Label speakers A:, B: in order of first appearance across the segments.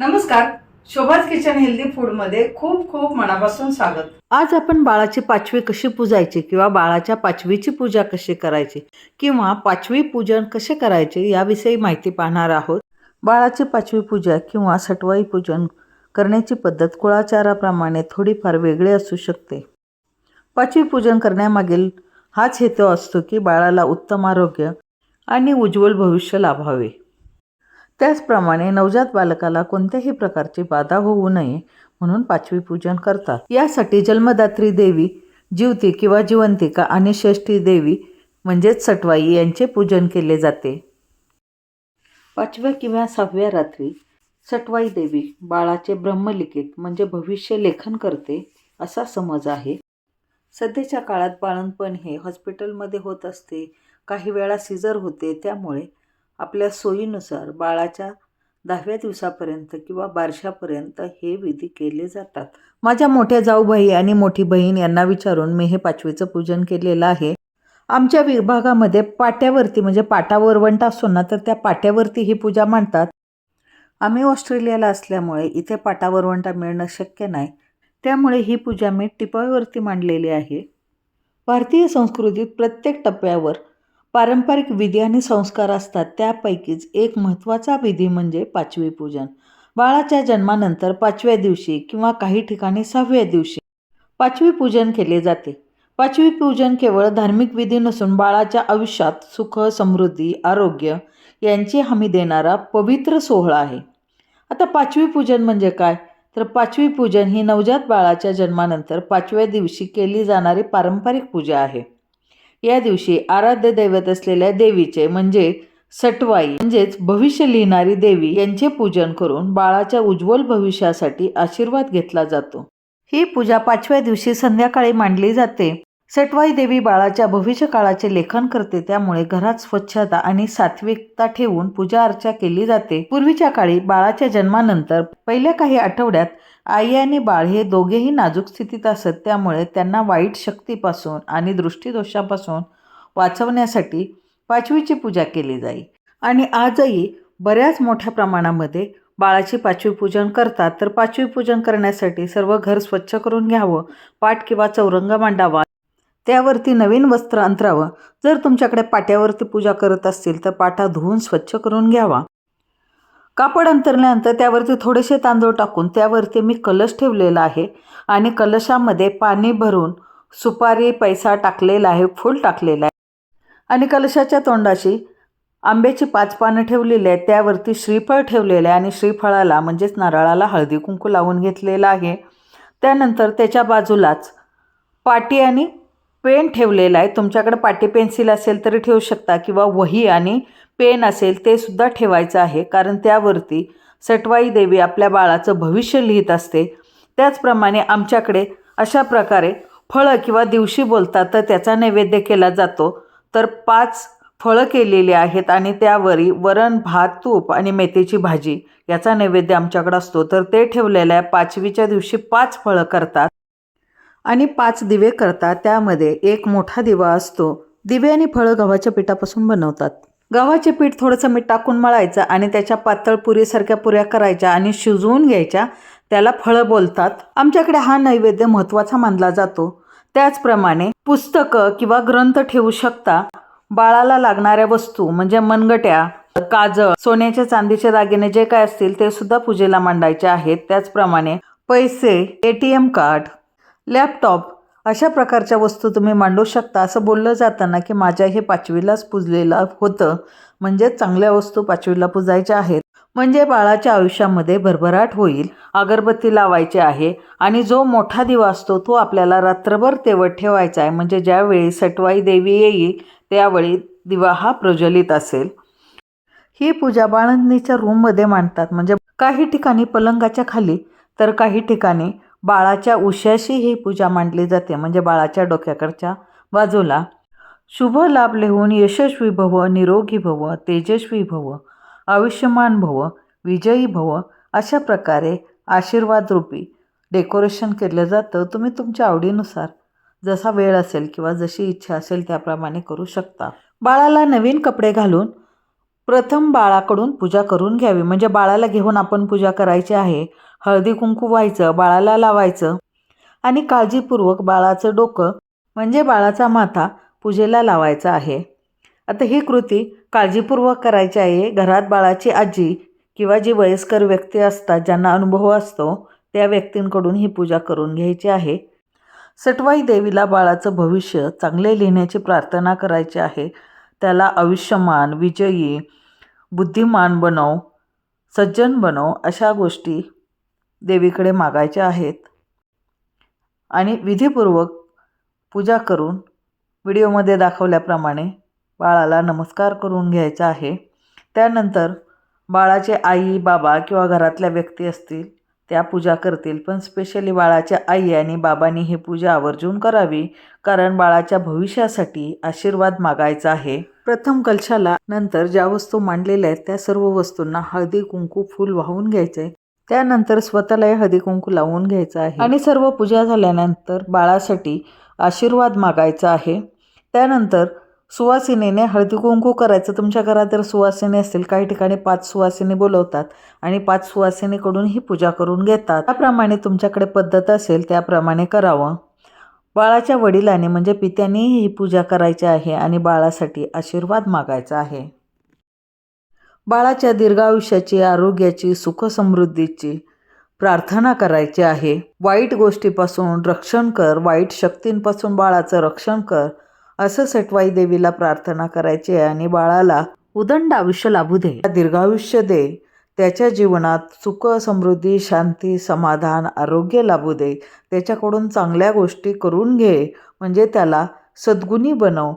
A: नमस्कार. शोभाज kitchen healthy फूडमध्ये खूप खूप मनापासून स्वागत. आज आपण बाळाची पाचवी कशी पूजायची किंवा बाळाच्या पाचवीची पूजा कशी करायची किंवा पाचवी पूजन कसे करायचे याविषयी माहिती पाहणार आहोत. बाळाची पाचवी पूजा किंवा सटवाई पूजन करण्याची पद्धत कुळाचाराप्रमाणे थोडीफार वेगळी असू शकते. पाचवी पूजन करण्यामागील हाच हेतू असतो की बाळाला उत्तम आरोग्य आणि उज्ज्वल भविष्य लाभावे. त्याचप्रमाणे नवजात बालकाला कोणत्याही प्रकारची बाधा होऊ नये म्हणून पाचवी पूजन करतात. यासाठी जन्मदात्री देवी जीवती किंवा जिवंतिका आणि षष्ठी देवी म्हणजेच सटवाई यांचे पूजन केले जाते. पाचव्या किंवा सहाव्या रात्री सटवाई देवी बाळाचे ब्रह्मलिखित म्हणजे भविष्य लेखन करते असा समज आहे. सध्याच्या काळात बाळणपण हे हॉस्पिटलमध्ये होत असते. काही वेळा सिजर होते त्यामुळे आपल्या सोयीनुसार बाळाच्या दहाव्या दिवसापर्यंत किंवा बारशापर्यंत हे विधी केले जातात. माझ्या मोठ्या जाऊबाई आणि मोठी बहीण यांना विचारून मी हे पाचवीचं पूजन केलेलं आहे. आमच्या विभागामध्ये पाट्यावरती म्हणजे पाटा वरवंट असतो ना तर त्या पाट्यावरती ही पूजा मांडतात. आम्ही ऑस्ट्रेलियाला असल्यामुळे इथे पाटा वरवंटा मिळणं शक्य नाही. त्यामुळे ही पूजा मी टिपाईवरती मांडलेली आहे. भारतीय संस्कृतीत प्रत्येक टप्प्यावर पारंपरिक विधी आणि संस्कार असतात. त्यापैकीच एक महत्त्वाचा विधी म्हणजे पाचवी पूजन. बाळाच्या जन्मानंतर पाचव्या दिवशी किंवा काही ठिकाणी सहाव्या दिवशी पाचवी पूजन केले जाते. पाचवी पूजन केवळ धार्मिक विधी नसून बाळाच्या आयुष्यात सुख समृद्धी आरोग्य यांची हमी देणारा पवित्र सोहळा आहे. आता पाचवी पूजन म्हणजे काय? तर पाचवी पूजन ही नवजात बाळाच्या जन्मानंतर पाचव्या दिवशी केली जाणारी पारंपरिक पूजा आहे. या दिवशी आराध्य दैवत असलेल्या देवीचे म्हणजे सटवाई म्हणजेच भविष्य लिहिणारी देवी यांचे पूजन करून बाळाच्या उज्ज्वल भविष्यासाठी आशीर्वाद घेतला जातो. ही पूजा पाचव्या दिवशी संध्याकाळी मांडली जाते. सटवाई देवी बाळाच्या भविष्य काळाचे लेखन करते. त्यामुळे घरात स्वच्छता आणि सात्विकता ठेवून पूजा अर्चा केली जाते. पूर्वीच्या काळी बाळाच्या जन्मानंतर पहिल्या काही आठवड्यात आई आणि बाळ हे दोघेही नाजूक स्थितीत असत. त्यामुळे त्यांना वाईट शक्तीपासून आणि दृष्टीदोषापासून वाचवण्यासाठी पाचवीची पूजा केली जाई. आणि आजही बऱ्याच मोठ्या प्रमाणामध्ये बाळाची पाचवी पूजन करतात. तर पाचवी पूजन करण्यासाठी सर्व घर स्वच्छ करून घ्यावं. पाट किंवा चौरंग मांडावा. त्यावरती नवीन वस्त्र अंतरावं. जर तुमच्याकडे पाट्यावरती पूजा करत असतील तर पाटा धुवून स्वच्छ करून घ्यावा. कापड अंतरल्यानंतर त्यावरती थोडेसे तांदूळ टाकून त्यावरती मी कलश ठेवलेला आहे आणि कलशामध्ये पाणी भरून सुपारी पैसा टाकलेला आहे फूल टाकलेला आहे. आणि कलशाच्या तोंडाशी आंब्याची पाच पानं ठेवलेली आहेत त्यावरती श्रीफळ ठेवलेलं आहे आणि श्रीफळाला म्हणजेच नारळाला हळदी कुंकू लावून घेतलेलं आहे. त्यानंतर त्याच्या बाजूलाच पाटी आणि पेन ठेवलेला आहे. तुमच्याकडे पाटी पेन्सिल असेल तरी ठेवू शकता किंवा वही आणि पेन असेल ते सुद्धा ठेवायचं आहे. कारण त्यावरती सटवाई देवी आपल्या बाळाचं भविष्य लिहित असते. त्याचप्रमाणे आमच्याकडे अशा प्रकारे फळं किंवा दिवशी बोलतात तर त्याचा नैवेद्य केला जातो. तर पाच फळं केलेली आहेत आणि त्यावरी वरण भात तूप आणि मेथीची भाजी याचा नैवेद्य आमच्याकडे असतो. तर ते ठेवलेलं आहे. पाचवीच्या दिवशी पाच फळं करतात. आणि पाच दिवे करतात. त्यामध्ये एक मोठा दिवा असतो. दिवे आणि फळं गव्हाच्या पिठापासून बनवतात. गव्हाचे पीठ थोडंसं मीठ टाकून मळायचं आणि त्याच्या पातळ पुरीसारख्या पुऱ्या करायच्या आणि शिजवून घ्यायच्या. त्याला फळं बोलतात. आमच्याकडे हा नैवेद्य महत्त्वाचा मानला जातो. त्याचप्रमाणे पुस्तकं किंवा ग्रंथ ठेवू शकता. बाळाला लागणाऱ्या वस्तू म्हणजे मनगट्या काजळ सोन्याच्या चांदीचे दागिने जे काय असतील ते सुद्धा पूजेला मांडायचे आहेत. त्याचप्रमाणे पैसे A T M card laptop अशा प्रकारच्या वस्तू तुम्ही मांडू शकता असं बोललं जाताना की माझ्या हे पाचवीलाच पूजलेलं होतं. म्हणजे चांगल्या वस्तू पाचवीला पूजायच्या आहेत. म्हणजे बाळाच्या आयुष्यामध्ये भरभराट होईल अगरबत्ती लावायची आहे आणि जो मोठा दिवा असतो तो आपल्याला रात्रभर तेवत ठेवायचा आहे. म्हणजे ज्यावेळी सटवाई देवी येईल त्यावेळी दिवा हा प्रज्वलित असेल. ही पूजा बाळंदीच्या रूममध्ये मांडतात. म्हणजे काही ठिकाणी पलंगाच्या खाली तर काही ठिकाणी बाळाच्या उशाशी ही पूजा मांडली जाते म्हणजे बाळाच्या डोक्याकडच्या बाजूला. शुभ लाभ लिहून यशस्वी भव निरोगी भव तेजस्वी भव आयुष्यमान भव विजयी भव अशा प्रकारे आशीर्वाद रूपी डेकोरेशन केलं जातं. तुम्ही तुमच्या आवडीनुसार जसा वेळ असेल किंवा जशी इच्छा असेल त्याप्रमाणे करू शकता. बाळाला नवीन कपडे घालून प्रथम बाळाकडून पूजा करून घ्यावी. म्हणजे बाळाला घेऊन आपण पूजा करायची आहे हळदी कुंकू व्हायचं बाळाला लावायचं आणि काळजीपूर्वक बाळाचं डोकं म्हणजे बाळाचा माथा पूजेला लावायचा आहे. आता ही कृती काळजीपूर्वक करायची आहे. घरात बाळाची आजी किंवा जी वयस्कर व्यक्ती असतात ज्यांना अनुभव असतो त्या व्यक्तींकडून ही पूजा करून घ्यायची आहे. सटवाई देवीला बाळाचं भविष्य चांगले लिहिण्याची प्रार्थना करायची आहे. त्याला आयुष्यमान विजयी बुद्धिमान बनव सज्जन बनव अशा गोष्टी देवीकडे मागायच्या आहेत. आणि विधीपूर्वक पूजा करून व्हिडिओमध्ये दाखवल्याप्रमाणे बाळाला नमस्कार करून घ्यायचा आहे. त्यानंतर बाळाचे आई बाबा किंवा घरातल्या व्यक्ती असतील त्या पूजा करतील. पण स्पेशली बाळाच्या आई आणि बाबांनी ही पूजा आवर्जून करावी कारण बाळाच्या भविष्यासाठी आशीर्वाद मागायचा आहे. प्रथम कलशाला नंतर ज्या वस्तू मांडलेल्या आहेत त्या सर्व वस्तूंना हळदी कुंकू फूल वाहून घ्यायचे. त्यानंतर स्वतःलाही हळदीकुंकू लावून घ्यायचं आहे. आणि सर्व पूजा झाल्यानंतर बाळासाठी आशीर्वाद मागायचा आहे. त्यानंतर सुवासिनीने हळदीकुंकू करायचं. तुमच्या घरात जर सुवासिनी असतील काही ठिकाणी पाच सुवासिनी बोलवतात आणि पाच सुवासिनीकडून ही पूजा करून घेतात. त्याप्रमाणे तुमच्याकडे पद्धत असेल त्याप्रमाणे करावं. बाळाच्या वडिलांनी म्हणजे पित्याने ही पूजा करायची आहे आणि बाळासाठी आशीर्वाद मागायचा आहे. बाळाच्या दीर्घायुष्याची आरोग्याची सुखसमृद्धीची प्रार्थना करायची आहे. वाईट गोष्टीपासून रक्षण कर वाईट शक्तींपासून बाळाचं रक्षण कर असं सटवाई देवीला प्रार्थना करायची आहे आणि बाळाला उदंड आयुष्य लाभू दे. दीर्घायुष्य दे. त्याच्या जीवनात सुख समृद्धी शांती समाधान आरोग्य लाभू दे. त्याच्याकडून चांगल्या गोष्टी करून घे. म्हणजे त्याला सद्गुणी बनव.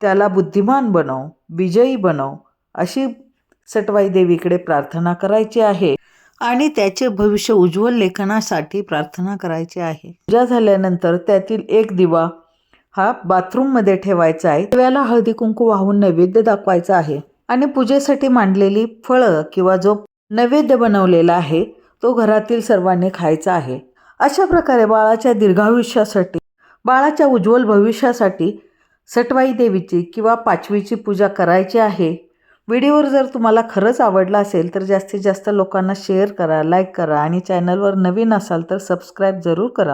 A: त्याला बुद्धिमान बनव. विजयी बनव. अशी सटवाई देवीकडे प्रार्थना करायची आहे आणि त्याचे भविष्य उज्ज्वल लेखनासाठी प्रार्थना करायची आहे. पूजा झाल्यानंतर त्यातील एक दिवा हा बाथरूममध्ये ठेवायचा आहे. दिव्याला हळदी कुंकू वाहून नैवेद्य दाखवायचा आहे आणि पूजेसाठी मांडलेली फळं किंवा जो नैवेद्य बनवलेला आहे तो घरातील सर्वांनी खायचा आहे. अशा प्रकारे बाळाच्या दीर्घायुष्यासाठी बाळाच्या उज्ज्वल भविष्यासाठी सटवाई देवीची किंवा पाचवीची पूजा करायची आहे. व्हिडिओवर जर तुम्हाला खरंच आवडला असेल तर जास्तीत जास्त लोकांना शेअर करा लाईक करा आणि चॅनलवर नवीन असाल तर सबस्क्राईब जरूर करा.